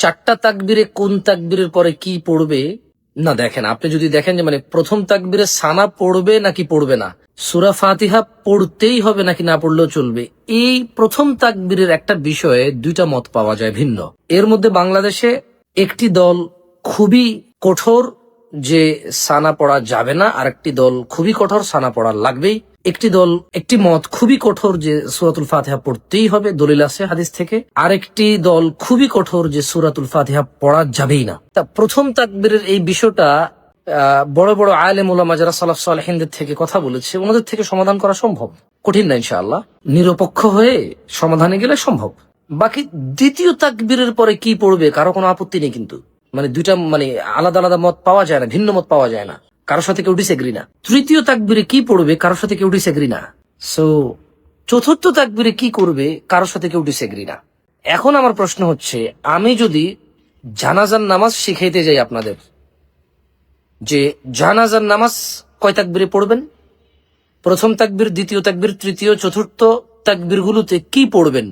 চারটা তাকবিরে কোন তাকবিরের পরে কি পড়বে? না, দেখেন, আপনি যদি দেখেন যে মানে প্রথম তাকবিরে সানা পড়বে নাকি পড়বে না? সুরা ফাতিহা পড়তেই হবে নাকি না পড়লেও চলবে? এই প্রথম তাকবীরের একটা বিষয়ে দুইটা মত পাওয়া যায় ভিন্ন। এর মধ্যে বাংলাদেশে একটি দল খুবই কঠোর যে সানা পড়া যাবে না আর একটি দল খুবই কঠোর সানা পড়া লাগবেই। একটি দল, একটি মত খুবই কঠোর যে সুরাতুল ফাতিহা পড়তেই হবে, দলিল আছে হাদিস থেকে। আরেকটি দল খুবই কঠোর যে সুরাতুল ফাতিহা পড়া যাবেই না। তা প্রথম তাকবীরের এই বিষয়টা বড় বড় আলেম ওলামা যারা সালাফ সালেহিনদের থেকে কথা বলেছে, ওনাদের থেকে সমাধান করা সম্ভব। কঠিন না, ইনশাআল্লাহ। নিরপেক্ষ হয়ে সমাধানে গেলে সম্ভব। বাকি দ্বিতীয় তাকবীরের পরে কি পড়বে, কারও কোনো আপত্তি নেই কিন্তু। মানে দুইটা মানে আলাদা আলাদা মত পাওয়া যায় না, ভিন্ন মত পাওয়া যায় না। কারোর সাথে কেউ ডিসেগ্রি না। তৃতীয় তাকবিরে কি পড়বে, কারোর সাথে কেউ ডিসেগ্রি না। সো চতুর্থ তাকবিরে কি করবে, কারোর সাথে কেউ ডিসেগ্রি না। এখন আমার প্রশ্ন হচ্ছে, আমি যদি জানাজার নামাজ শিখাইতে যাই আপনাদের, যে জানাজার নামাজ কয় তাকবিরে পড়বেন? প্রথম তাকবির, দ্বিতীয় তাকবির, তৃতীয়, চতুর্থ তাকবির গুলোতে কি পড়বেন?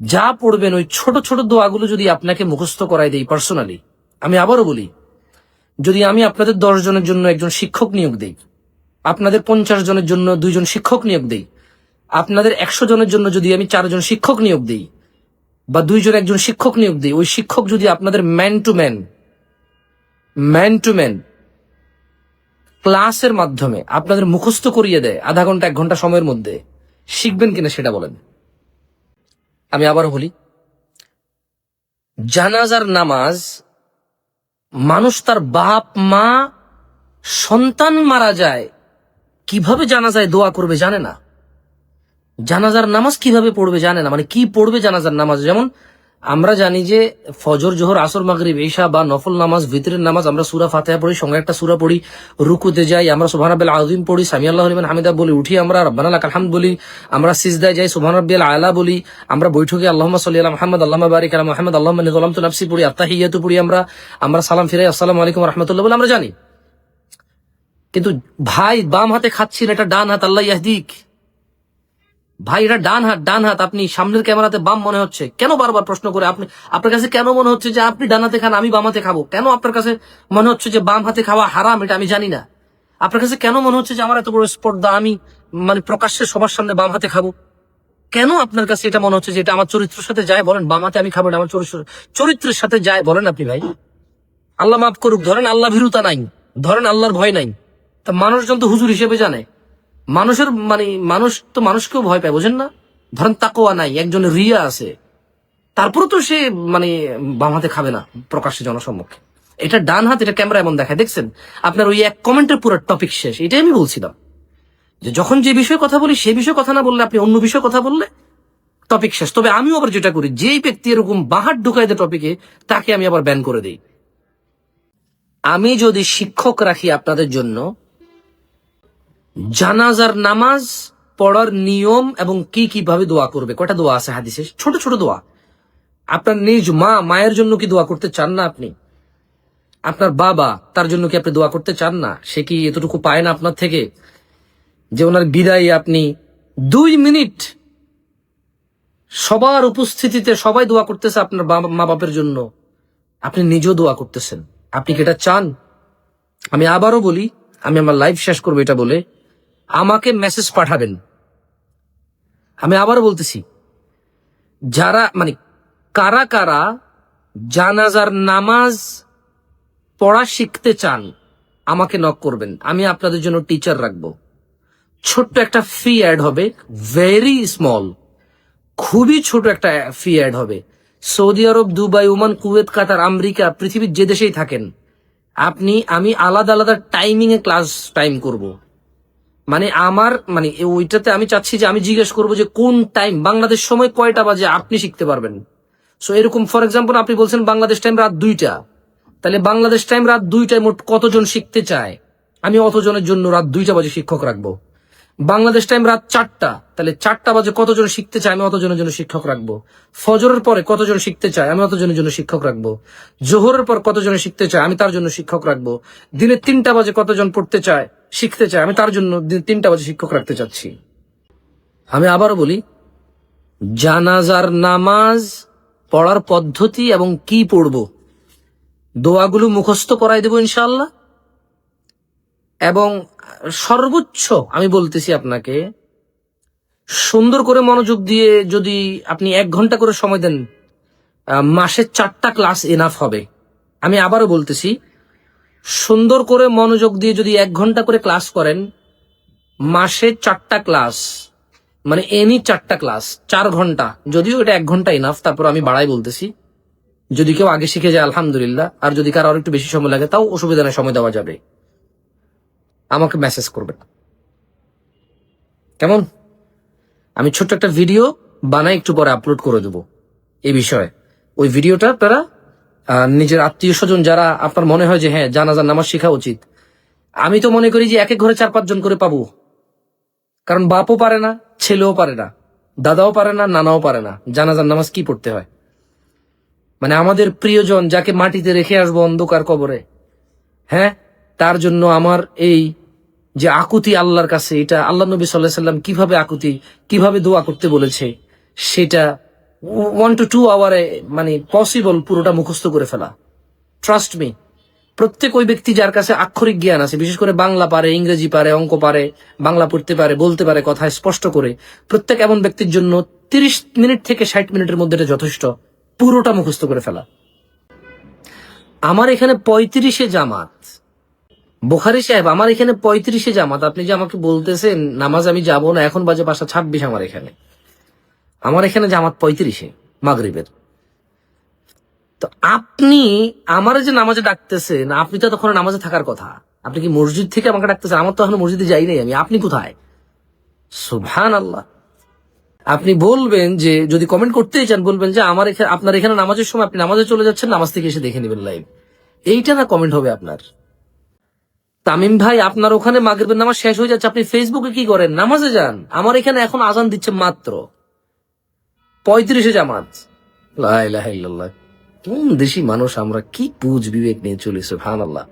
যা পড়বেন ওই ছোট ছোট দোয়াগুলো যদি আপনাকে মুখস্থ করাই দেই পার্সোনালি আমি আবারও বলি যদি আমি আপনাদের দশ জনের জন্য একজন শিক্ষক নিয়োগ দেই, আপনাদের পঞ্চাশ জনের জন্য দুইজন শিক্ষক নিয়োগ দেই, আপনাদের একশো জনের জন্য যদি আমি চারজন শিক্ষক নিয়োগ দিই, বা দুইজন একজন শিক্ষক নিয়োগ দিই, ওই শিক্ষক যদি আপনাদের man to man man to man ক্লাসের মাধ্যমে আপনাদের মুখস্থ করিয়ে দেয়, আধা ঘণ্টা, এক ঘণ্টা সময়ের মধ্যে, শিখবেন কিনা সেটা বলেন। আমি আবার বলি, জানাজার নামাজ মানুষ তার বাপ, মা, সন্তান মারা যায়, কীভাবে জানাজায় দোয়া করবে জানে না? জানাজার নামাজ কীভাবে পড়বে জানে না? মানে কি পড়বে জানাজার নামাজ? যেমন আমরা জানি যে ফজর, জোহর, আসর, মাগরিব, ঈশা বা নফল নামাজ, ভিতরের নামাজ আমরা সুরা ফাতেহা পড়ি, সঙ্গে একটা সুরা পড়ি, রুকুতে যাই, আমরা সুবহান রাব্বিল আযীম পড়ি, সামি আল্লাহ লিমান হামিদা বলি, উঠি আমরা রব্বানা লাকাল হামদ বলি, আমরা সিজদায় যাই সুবহান রাব্বিল আলা বলি, আমরা বৈঠকে আল্লাহুম্মা সাল্লি আলা মুহাম্মদ, আল্লাহুম্মা বারিক আলা মুহাম্মদ, আল্লাহুম্মা ইন্নী যালামতু নাফসি পড়ি, আত্তাহিয়াতু পড়ি আমরা আমরা সালাম ফিরাই, আসসালাম আলাইকুম রাহমাতুল্লাহ বলে আমরা জানি। কিন্তু ভাই বাম হাতে খাচ্ছি না, এটা ডান হাত আল্লাহ ইয়াহদিক। ভাই এটা ডান হাত ডান হাত। আপনি সামনের ক্যামেরাতে বাম মনে হচ্ছে। কেন বারবার প্রশ্ন করে আপনি আপনার কাছে কেন মনে হচ্ছে যে আপনি ডান হাতে খান, আমি বাম হাতে খাব? কেন আপনার কাছে মনে হচ্ছে যে বাম হাতে খাওয়া হারাম, এটা আমি জানি না। আপনার কাছে কেন মনে হচ্ছে যে আমার এত বড় স্পর্ধা, আমি মানে প্রকাশ্যে সবার সামনে বাম হাতে খাব? কেন আপনার কাছে এটা মনে হচ্ছে যে এটা আমার চরিত্রের সাথে যায়? বলেন, বাম হাতে আমি খাব না, আমার চরিত্র চরিত্রের সাথে যায়। বলেন আপনি ভাই। আল্লাহ মাফ করুক, ধরেন আল্লাহ ভীরুতা নাই, ধরেন আল্লাহর ভয় নাই। তা মানুষজন তো হুজুর হিসেবে জানে। মানুষের মানে মানুষ তো মানুষকেও ভয় পায়, বোঝেন না? ধরেন তাকোয়া নাই একজন রিয়া আছে তারপরে তো সে মানে বাম হাতে খাবে না প্রকাশ্যে জনসম্মুখে। এটা ডান হাত, এটা ক্যামেরা এমন দেখায়, দেখছেন? আপনার ওই এক কমেন্টের পুরো টপিক শেষ, এটাই আমি বলছিলাম। যে যখন যে বিষয়ে কথা বলি সেই বিষয়ে কথা না বললে আপনি অন্য বিষয়ে কথা বললে, টপিক শেষ। তবে আমিও আবার যেটা করি, যেই ব্যক্তি এরকম বাহার ঢুকাই দেয় টপিকে, তাকে আমি আবার ব্যান করে দিই। আমি যদি শিক্ষক রাখি আপনাদের জন্য জানাজার নামাজ পড়ার নিয়ম এবং কি কীভাবে দোয়া করবে? কটা দোয়া আছে হাদিসে? ছোট ছোট দোয়া। আপনার নিজ মা, মায়ের জন্য কি দোয়া করতে চান না আপনি? আপনার বাবা তার জন্য কি আপনি দোয়া করতে চান না? সে কি এতটুকু পায় না আপনার থেকে? যে ওনার বিদায় আপনি দুই মিনিট সবার উপস্থিতিতে সবাই দোয়া করতেছে আপনার মা বাপের জন্য। আপনি নিজেও দোয়া করতেছেন। আপনি কি এটা চান? আমি আবারও বলি, আমি আমার লাইফ শেষ করব এটা বলে। আমাকে মেসেজ পাঠাবেন। আমি আবারও বলতেছি, যারা মানে কারা কারা জানাজার নামাজ পড়া শিখতে চান, আমাকে নক করবেন। আমি আপনাদের জন্য টিচার রাখব। ছোট্ট একটা ফি অ্যাড হবে ভেরি স্মল খুবই ছোট একটা ফি অ্যাড হবে। Saudi Arab, Dubai, Oman, Kuwait, Qatar, America, পৃথিবীর যে দেশেই থাকেন, আপনি, আমি আলাদা আলাদা টাইমিং এ ক্লাস টাইম করব। মানে আমার মানে ওইটাতে আমি চাচ্ছি যে আমি জিজ্ঞেস করব যে কোন টাইম বাংলাদেশ সময় কয়টা বাজে আপনি শিখতে পারবেন? সো এরকম ফর এক্সাম্পল আপনি বলছেন বাংলাদেশ টাইম রাত দুইটা। তাহলে বাংলাদেশ টাইম রাত দুইটায় মোট কতজন শিখতে চায়? আমি অতজনের জন্য রাত দুইটা বাজে শিক্ষক রাখব। বাংলাদেশ টাইম রাত চারটা। তাহলে চারটা বাজে কতজন শিখতে চায়, আমি অতজনের জন্য শিক্ষক রাখব। ফজরের পরে কতজন শিখতে চায়, আমি অতজনের জন্য শিক্ষক রাখব। জোহরের পর কতজন শিখতে চায়, আমি তার জন্য শিক্ষক রাখব। দিনে তিনটা বাজে কতজন পড়তে চায় শিখতে চায়, আমি তার জন্য তিনটা বাজে শিক্ষক রাখতে চাচ্ছি আমি আবারও বলি, জানাজার নামাজ পড়ার পদ্ধতি এবং কি পড়ব, দোয়াগুলো মুখস্থ করাই দেব ইনশাল্লাহ এবং সর্বোচ্চ আমি বলতেছি আপনাকে, সুন্দর করে মনোযোগ দিয়ে যদি আপনি এক ঘণ্টা করে সময় দেন মাসে চারটা ক্লাস এনাফ হবে। আমি আবারও বলতেছি সুন্দর করে মনোযোগ দিয়ে যদি এক ঘণ্টা করে ক্লাস করেন, মাসে চারটা ক্লাস মানে এনি চারটা ক্লাস, চার ঘণ্টা, যদিও এটা এক ঘণ্টা ইনাফ তারপর আমি বাড়াই বলতেছি। যদি কেউ আগে শিখে যায়, আলহামদুলিল্লাহ, আর যদি কারও আর একটু বেশি সময় লাগে, তাও অসুবিধা নেই, সময় দেওয়া যাবে। আমাকে মেসেজ করবেন। কেমন? আমি ছোট্ট একটা ভিডিও বানাই, একটু পরে আপলোড করে দেবো। এই বিষয়ে। ওই ভিডিওটা আপনারা নিজের আত্মীয় স্বজন যারা আপনার মনে হয় যে হ্যাঁ জানাজার নামাজ শেখা উচিত। আমি তো মনে করি যে, এক এক ঘরে চার পাঁচজন করে পাবো। কারণ বাপও পারে না, ছেলেও পারে না, দাদাও পারে না, নানাও পারে না। জানাজার নামাজ কি পড়তে হয়? মানে আমাদের প্রিয়জন যাকে মাটিতে রেখে আসব অন্ধকার কবরে হ্যাঁ তার জন্য আমার এই যে আকুতি আল্লাহর কাছে, এটা আল্লাহ নবী সাল্লাহ সাল্লাম কীভাবে আকুতি, কীভাবে দোয়া করতে বলেছে, সেটা ওয়ান টু টু আওয়ারে মানে পসিবল পুরোটা মুখস্থ করে ফেলা। ট্রাস্ট মি প্রত্যেক ওই ব্যক্তি যার কাছে আক্ষরিক জ্ঞান আছে, বিশেষ করে বাংলা পারে, ইংরেজি পারে, অঙ্ক পারে, বাংলা পড়তে পারে, বলতে পারে কথা স্পষ্ট করে, প্রত্যেক এমন ব্যক্তির জন্য তিরিশ মিনিট থেকে ষাট মিনিটের মধ্যে এটা যথেষ্ট। পুরোটা মুখস্থ করে ফেলা। আমার এখানে পঁয়ত্রিশে জামাত। বোখারি সাহেব, আমার এখানে পঁয়ত্রিশে জামাত। আপনি যে আমাকে বলতেছেন, নামাজ আমি যাব না, এখন বাজে বাসা ছাব্বিশ আমার এখানে। আমার এখানে জামাত পঁয়ত্রিশে, মাগরিবের। তো আপনি আমার যে নামাজে ডাকতেছেন, আপনি তো তখন নামাজে থাকার কথা। আপনি কি মসজিদ থেকে আমাকে ডাকতেছেন? আমার তো এখন মসজিদে যাই নাই আমি। আপনি কোথায়? সুবহান আল্লাহ আপনি বলবেন যে, যদি কমেন্ট করতেই চান, বলবেন যে, আমার এখানে আপনার এখানে নামাজের সময় আপনি নামাজে চলে যাচ্ছেন, নামাজ থেকে এসে দেখে নেবেন লাইভ এইটা না কমেন্ট হবে আপনার। তামিম ভাই, আপনার ওখানে মাগরিবের নামাজ শেষ হয়ে যাচ্ছে। আপনি ফেসবুকে কি করেন? নামাজে যান। আমার এখানে এখন আজান দিচ্ছে মাত্র। পঁয়ত্রিশে জামাত। লা ইলাহা ইল্লাল্লাহ। কোন দেশি মানুষ আমরা কি পুজ বিবেক নিয়ে চলেছে ভান আল্লাহ